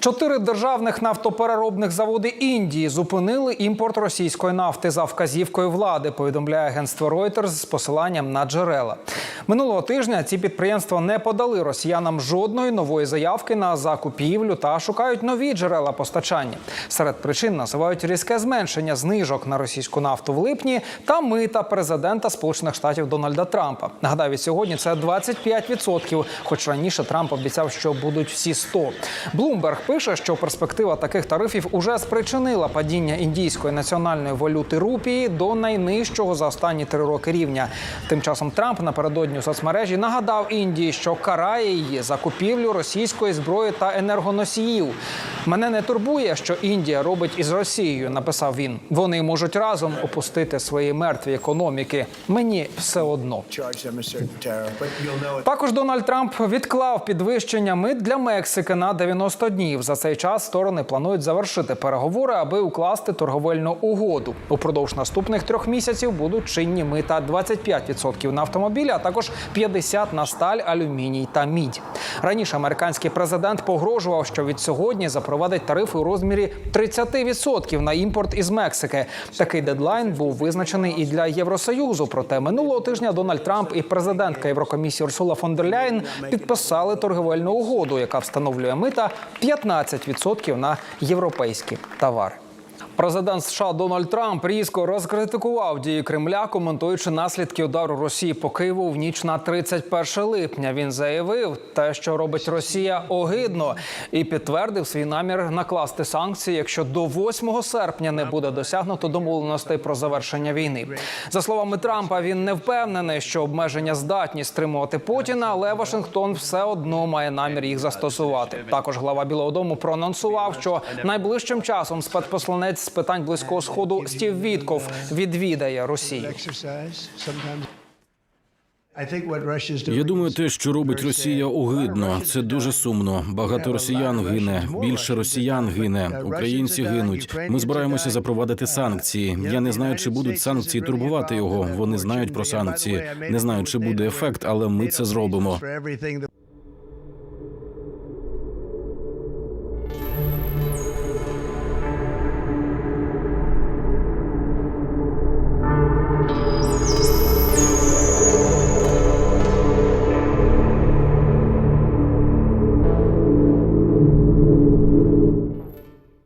Чотири державних нафтопереробних заводи Індії зупинили імпорт російської нафти за вказівкою влади. Повідомляє агентство Reuters з посиланням на джерела. Минулого тижня ці підприємства не подали росіянам жодної нової заявки на закупівлю та шукають нові джерела постачання. Серед причин називають різке зменшення знижок на російську нафту в липні та мита президента Сполучених Штатів Дональда Трампа. Нагадаю, сьогодні це 25%, хоч раніше Трамп обіцяв, що будуть всі 100. Блумберг пише, що перспектива таких тарифів уже спричинила падіння індійської національної валюти рупії до найнижчого за останні три роки рівня. Тим часом Трамп напередодні у соцмережі нагадав Індії, що карає її за купівлю російської зброї та енергоносіїв. Мене не турбує, що Індія робить із Росією. Написав він. Вони можуть разом опустити свої мертві економіки. Мені все одно. Також Дональд Трамп відклав підвищення мит для Мексики на 90 днів. За цей час сторони планують завершити переговори, аби укласти торговельну угоду. Упродовж наступних трьох місяців будуть чинні мита 25% на автомобілі, а також 50% на сталь, алюміній та мідь. Раніше американський президент погрожував, що від сьогодні запровадить тарифи у розмірі 30% на імпорт із Мексики. Такий дедлайн був визначений і для Євросоюзу. Проте минулого тижня Дональд Трамп і президентка Єврокомісії Урсула фон дер Ляєн підписали торговельну угоду, яка встановлює мита 15% на європейські товари. Президент США Дональд Трамп різко розкритикував дії Кремля, коментуючи наслідки удару Росії по Києву в ніч на 31 липня. Він заявив, те, що робить Росія, огидно, і підтвердив свій намір накласти санкції, якщо до 8 серпня не буде досягнуто домовленостей про завершення війни. За словами Трампа, він не впевнений, що обмеження здатні стримувати Путіна, але Вашингтон все одно має намір їх застосувати. Також глава Білого Дому проанонсував, що найближчим часом спецпосланець з питань близького сходу Стів Вітков відвідає Росію. Я думаю, те, що робить Росія, огидно. Це дуже сумно. Багато росіян гине, більше росіян гине, українці гинуть. Ми збираємося запровадити санкції. Я не знаю, чи будуть санкції турбувати його. Вони знають про санкції. Не знаю, чи буде ефект, але ми це зробимо.